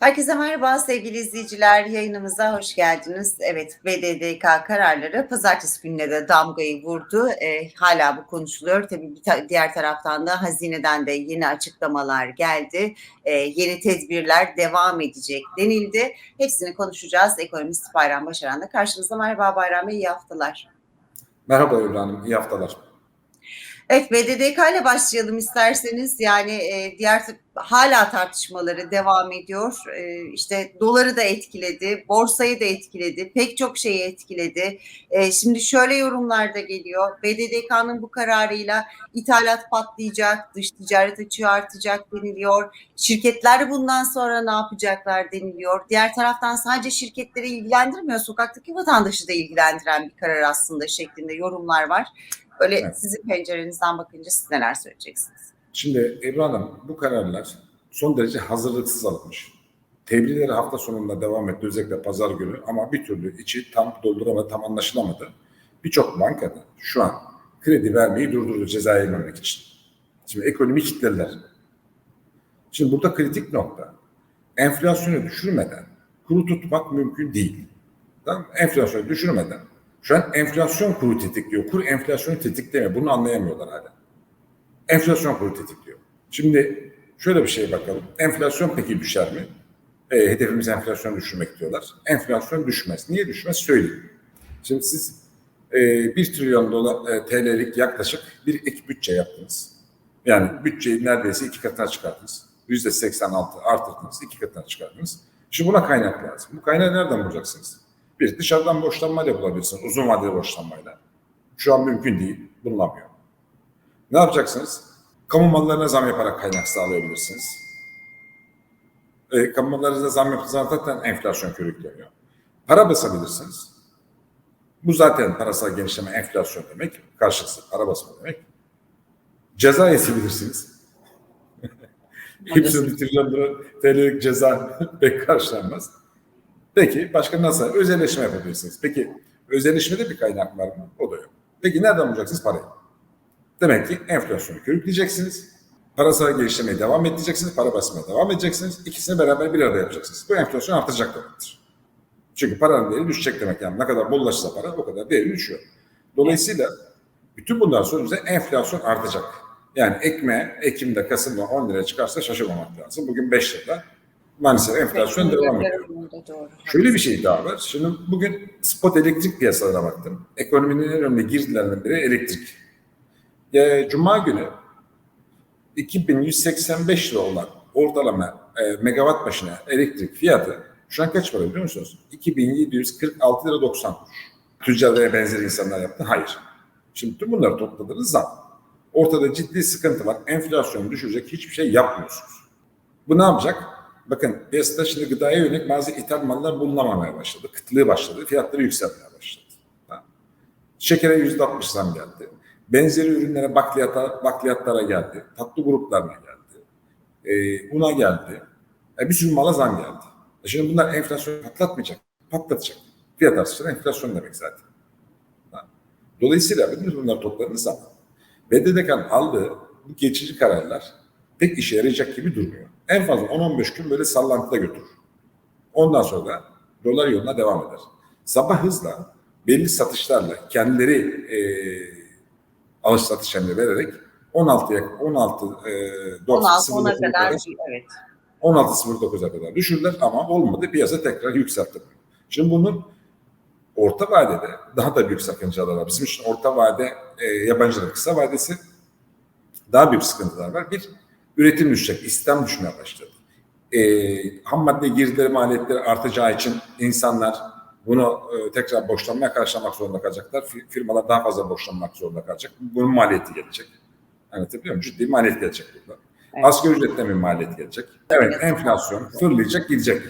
Herkese merhaba sevgili izleyiciler. Yayınımıza hoş geldiniz. Evet, BDDK kararları pazartesi gününe de damgayı vurdu. E, hala bu konuşuluyor. Tabii bir ta- diğer taraftan da hazineden de yeni açıklamalar geldi. E, yeni tedbirler devam edecek denildi. Hepsini konuşacağız. Ekonomist Bayram Başaran da karşımızda. Merhaba Bayram Bey, iyi haftalar. Merhaba Hanım, iyi haftalar. Evet, BDDK ile başlayalım isterseniz. Yani e, diğer hala tartışmaları devam ediyor. E, işte doları da etkiledi, borsayı da etkiledi, pek çok şeyi etkiledi. E, şimdi şöyle yorumlar da geliyor. BDDK'nın bu kararıyla ithalat patlayacak, dış ticaret açığı artacak deniliyor. Şirketler bundan sonra ne yapacaklar deniliyor. Diğer taraftan sadece şirketleri ilgilendirmiyor, sokaktaki vatandaşı da ilgilendiren bir karar aslında şeklinde yorumlar var. Böyle Evet. sizin pencerenizden bakınca siz neler söyleyeceksiniz? Şimdi Ebru Hanım, bu kararlar son derece hazırlıksız alınmış. Tebliğleri hafta sonunda devam etti, özellikle pazar günü ama bir türlü içi tam dolduramadı, tam anlaşılamadı. Birçok bankada şu an kredi vermeyi durdurdu cezaya girmemek için. Şimdi ekonomi kitlediler. Şimdi burada kritik nokta. Enflasyonu düşürmeden kuru tutmak mümkün değil. Tamam? Enflasyonu düşürmeden şu an enflasyon kuru tetikliyor. Kur enflasyonu tetiklemiyor. Bunu anlayamıyorlar hala. Enflasyon kuru tetikliyor. Şimdi şöyle bir şeye bakalım. Enflasyon peki düşer mi? E, hedefimiz enflasyonu düşürmek diyorlar. Enflasyon düşmez. Niye düşmez? Söyleyeyim. Şimdi siz e, 1 trilyon dolar e, TL'lik yaklaşık bir ek bütçe yaptınız. Yani bütçeyi neredeyse iki katına çıkardınız. Yüzde 86 artırdınız, iki katına çıkardınız. Şimdi buna kaynak lazım. Bu kaynağı nereden bulacaksınız? Bir, dışarıdan borçlanmayla bulabilirsiniz. Uzun vadeli borçlanmayla. Şu an mümkün değil. Bulunamıyor. Ne yapacaksınız? Kamu mallarına zam yaparak kaynak sağlayabilirsiniz. E, kamu mallarına zam yaptığınız zaten enflasyon körükleniyor. Para basabilirsiniz. Bu zaten parasal genişleme enflasyon demek. Karşılıksız para basma demek. Ceza yesebilirsiniz. Hepsi bir trilyon lira TL'lik ceza pek karşılanmaz. Peki başka nasıl? Özelleşme yapabilirsiniz. Peki özelleşmede bir kaynak var mı? O da yok. Peki nereden bulacaksınız parayı? Demek ki enflasyonu körükleyeceksiniz. Parasal geliştirmeye devam edeceksiniz. Para basmaya devam edeceksiniz. İkisini beraber bir arada yapacaksınız. Bu enflasyon artacak demektir. Çünkü paranın değeri düşecek demek yani. Ne kadar bollaşsa para o kadar değeri düşüyor. Dolayısıyla bütün bunlar sonucunda enflasyon artacak. Yani ekmeğe Ekim'de, Kasım'da 10 liraya çıkarsa şaşırmamak lazım. Bugün 5 lira. Maalesef enflasyon devam ediyor. Doğru. Şöyle bir şey daha var. Şimdi bugün spot elektrik piyasalarına baktım. Ekonominin en önemli girdilerinden biri elektrik. Ya, Cuma günü 2185 lira olan ortalama e, megawatt başına elektrik fiyatı şu an kaç para biliyor musunuz? 2746 lira 90 kuruş. Tüccarlara benzer insanlar yaptı. Hayır. Şimdi tüm bunları topladığınız zaman ortada ciddi sıkıntı var. Enflasyonu düşürecek hiçbir şey yapmıyorsunuz. Bu ne yapacak? Bakın piyasada şimdi gıdaya yönelik bazı ithal mallar bulunamamaya başladı. Kıtlığı başladı. Fiyatları yükselmeye başladı. Tamam. Şekere yüzde altmış zam geldi. Benzeri ürünlere bakliyata, bakliyatlara geldi. Tatlı gruplarına geldi. Ee, una geldi. E, bir sürü mala zam geldi. E şimdi bunlar enflasyonu patlatmayacak. Patlatacak. Fiyat artışı enflasyon demek zaten. Tamam. Dolayısıyla bütün bunları topladığınız zaman BDDK'nın aldığı bu geçici kararlar pek işe yarayacak gibi durmuyor. En fazla 10-15 gün böyle sallantıda götürür. Ondan sonra da dolar yoluna devam eder. Sabah hızla belli satışlarla kendileri e, alış satış emri vererek 16'ya 16 e, 16 ona 09'a kadar kadar evet. 16.09'a kadar düşürdüler ama olmadı piyasa tekrar yükseltti. Şimdi bunun orta vadede daha da büyük sakıncalar var. Bizim için orta vade e, yabancının kısa vadesi daha büyük sıkıntılar var. Bir, üretim düşecek, istihdam düşmeye başladı. E, ham madde girdileri maliyetleri artacağı için insanlar bunu e, tekrar borçlanmaya karşılamak zorunda kalacaklar. Fi- Firmalar daha fazla borçlanmak zorunda kalacak. Bunun maliyeti gelecek. Anlatabiliyor muyum? Ciddi maliyet gelecek burada. Evet. Asgari ücretten bir maliyet gelecek. Evet, enflasyon fırlayacak, gidecek.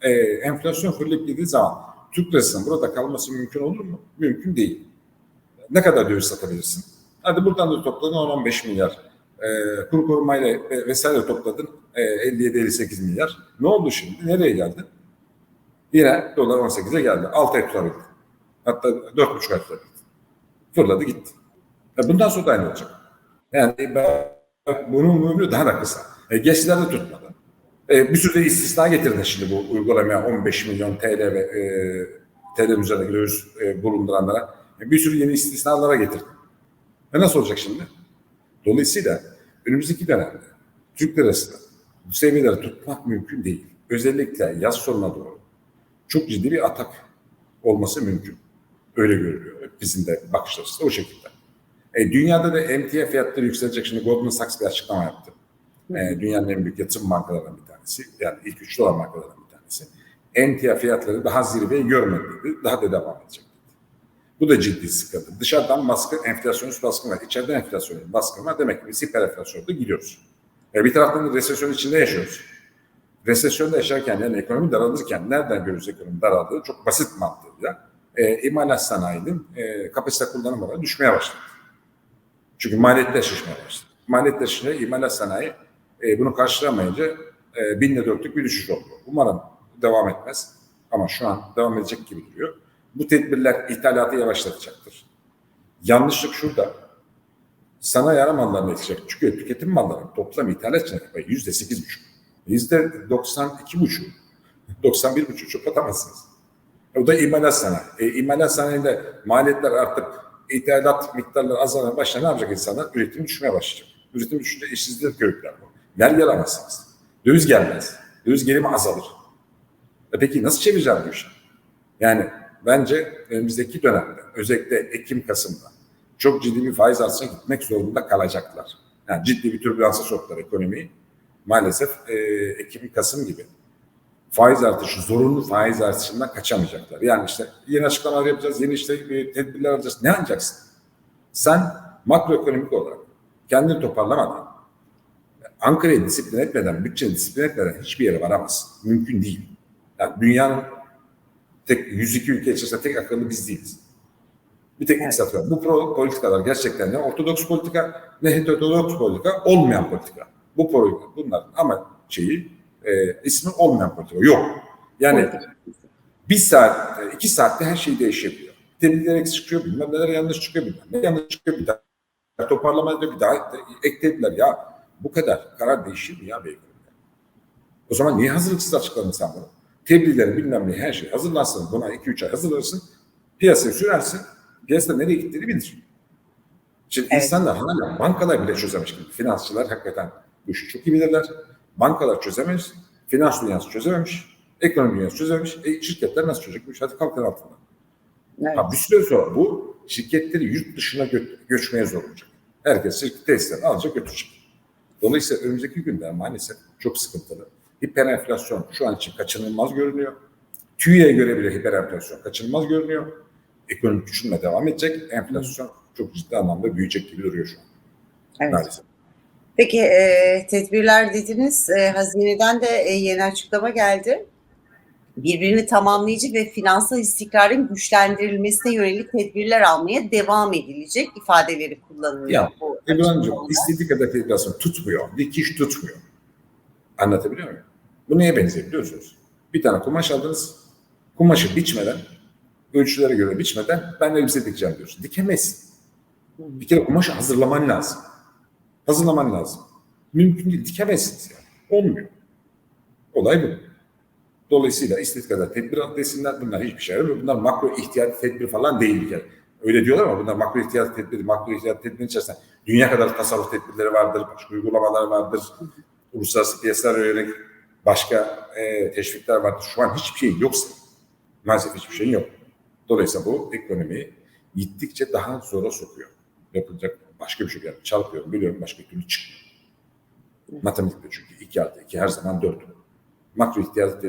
Ee, enflasyon fırlayıp gittiği zaman Türk lirasının burada kalması mümkün olur mu? Mümkün değil. Ne kadar döviz satabilirsin? Hadi buradan da topladın 10-15 milyar. Ee, kur korumayla ve- vesaire topladın ee, 57-58 milyar. Ne oldu şimdi? Nereye geldi? Yine dolar 18'e geldi. 6 ay tutabildi. Hatta 4,5 ay tutabildi. Fırladı gitti. E bundan sonra da aynı olacak. Yani ben bunun ömrü daha da kısa. E, geçsilerde tutmadı. E, bir sürü de istisna getirdi şimdi bu uygulamaya 15 milyon TL ve e, TL üzerinde döviz e, bulunduranlara. E, bir sürü yeni istisnalara getirdi. E nasıl olacak şimdi? Dolayısıyla önümüzdeki dönemde Türk lirasını bu seviyeleri tutmak mümkün değil. Özellikle yaz sonuna doğru çok ciddi bir atak olması mümkün. Öyle görülüyor. Bizim de bakış açısı o şekilde. E, dünyada da emtia fiyatları yükselecek. Şimdi Goldman Sachs bir açıklama yaptı. E, dünyanın en büyük yatırım bankalarından bir tanesi. Yani ilk üçlü olan bankalardan bir tanesi. Emtia fiyatları daha zirveyi görmedi. Daha da devam edecek. Bu da ciddi sıkıntı. Dışarıdan baskı, enflasyonist baskı var. İçeriden enflasyonist baskı var. Demek ki biz hiper enflasyonda gidiyoruz. E, bir taraftan da resesyon içinde yaşıyoruz. Resesyonda yaşarken yani ekonomi daralırken nereden görürüz ekonomi daraldığı çok basit mantığıyla e, imalat sanayinin e, kapasite kullanım oranı düşmeye başladı. Çünkü maliyetler şişmeye başladı. Maliyetler şişmeye imalat sanayi e, bunu karşılamayınca e, binde dörtlük bir düşüş oldu. Umarım devam etmez ama şu an devam edecek gibi duruyor. Bu tedbirler ithalatı yavaşlatacaktır. Yanlışlık şurada. Sanayi ara mallarını etkileyecek. Çünkü tüketim mallarının toplam ithalat için yüzde sekiz buçuk. Yüzde doksan iki buçuk, doksan bir buçuk çok atamazsınız. O da imalat sanayi. E, imalat sanayinde maliyetler artıp ithalat miktarları azalmaya başlar ne yapacak insanlar? Üretim düşmeye başlayacak. Üretim düşünce işsizlik körükler bu. Vergi alamazsınız. Döviz gelmez. Döviz gelimi azalır. E peki nasıl çevireceğim bu işi? Yani bence önümüzdeki dönemde özellikle Ekim-Kasım'da çok ciddi bir faiz artışına gitmek zorunda kalacaklar. Yani ciddi bir türbülansa soktular ekonomiyi. Maalesef e, Ekim-Kasım gibi faiz artışı, zorunlu faiz artışından kaçamayacaklar. Yani işte yeni açıklamalar yapacağız, yeni işte e, tedbirler alacağız. Ne alacaksın? Sen makroekonomik olarak kendini toparlamadan, Ankara'yı disiplin etmeden, bütçeyi disiplin etmeden hiçbir yere varamazsın. Mümkün değil. Yani dünyanın tek 102 ülke içerisinde tek akıllı biz değiliz. Bir tek evet. Bu pro politikalar gerçekten ne ortodoks politika ne heterodoks politika olmayan politika. Bu politika bunların ama şeyi e, ismi olmayan politika yok. Yani bir saat, iki saatte her şey değişebiliyor. Tedbirler eksik çıkıyor, bilmem neler yanlış çıkıyor, bilmem ne yanlış çıkıyor, bir daha toparlamada bir daha eklediler. Ya bu kadar karar değişir mi ya beyefendi? O zaman niye hazırlıksız açıkladın sen bunu? Tebliğleri bilmem ne her şey hazırlansın. Buna 2-3 ay hazırlarsın. Piyasaya sürersin. Piyasada nereye gittiğini bilir. Şimdi evet. insanlar hala bankalar bile çözemiş gibi. Finansçılar hakikaten bu işi çok iyi bilirler. Bankalar çözememiş. Finans dünyası çözememiş. Ekonomi dünyası çözememiş. E, şirketler nasıl çözecekmiş? Hadi kalkın altından. Evet. Ha, bir süre sonra bu şirketleri yurt dışına gö- göçmeye zor olacak. Herkes şirket testlerini alacak götürecek. Dolayısıyla önümüzdeki günler maalesef çok sıkıntılı. Hiper enflasyon şu an için kaçınılmaz görünüyor. TÜİ'ye göre bile hiper enflasyon kaçınılmaz görünüyor. Ekonomik küçülme devam edecek. Enflasyon çok ciddi anlamda büyüyecek gibi duruyor şu an. Evet. Maalesef. Peki e, tedbirler dediniz. E, Hazine'den de e, yeni açıklama geldi. Birbirini tamamlayıcı ve finansal istikrarın güçlendirilmesine yönelik tedbirler almaya devam edilecek ifadeleri kullanılıyor. Ya, İbrahim'ciğim istediği kadar enflasyon tutmuyor. Dikiş tutmuyor. Anlatabiliyor muyum? Bu neye benziyor biliyorsunuz? Bir tane kumaş aldınız. Kumaşı biçmeden, ölçülere göre biçmeden ben elbise dikeceğim diyorsun. Dikemezsin. Bir kere kumaşı hazırlaman lazım. Hazırlaman lazım. Mümkün değil. Dikemezsiniz yani. Olmuyor. Olay bu. Dolayısıyla istediği kadar tedbir al desinler. Bunlar hiçbir şey yaramıyor. Bunlar makro ihtiyat tedbir falan değil bir kere. Öyle diyorlar ama bunlar makro ihtiyat tedbiri, makro ihtiyat tedbirin içerisinde dünya kadar tasarruf tedbirleri vardır, başka uygulamalar vardır. Uluslararası piyasalara yönelik başka e, teşvikler vardır. Şu an hiçbir şey yoksa maalesef hiçbir şey yok. Dolayısıyla bu ekonomiyi gittikçe daha zora sokuyor. Yapılacak başka bir şey yok. Çarpıyorum, biliyorum başka türlü çıkmıyor. Matematikte çünkü 2 artı 2 her zaman 4. Makro ihtiyat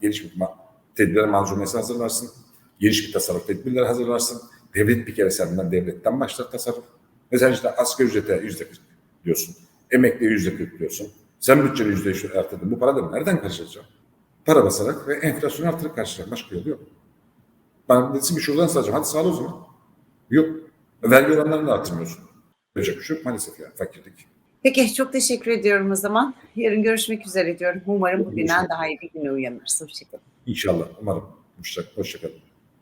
geniş bir ma- tedbirler manzumesi hazırlarsın. Geniş bir tasarruf tedbirler hazırlarsın. Devlet bir kere senden devletten başlar tasarruf. Mesela işte asgari ücrete yüzde kırk diyorsun. Emekli yüzde kırk diyorsun. Sen bütçeni yüzde üç arttırdın. Bu paraları nereden karşılayacağım? Para basarak ve enflasyonu artırıp karşılayacağım. Başka yolu yok. Ben desin bir şuradan sağlayacağım. Hadi sağla o zaman. Yok. Vergi oranlarını da artırmıyorsun. Yapacak bir şey yok maalesef yani fakirlik. Peki çok teşekkür ediyorum o zaman. Yarın görüşmek üzere diyorum. Umarım bugünden daha iyi bir güne uyanırız. Hoşçakalın. İnşallah. Umarım. Hoşçakalın.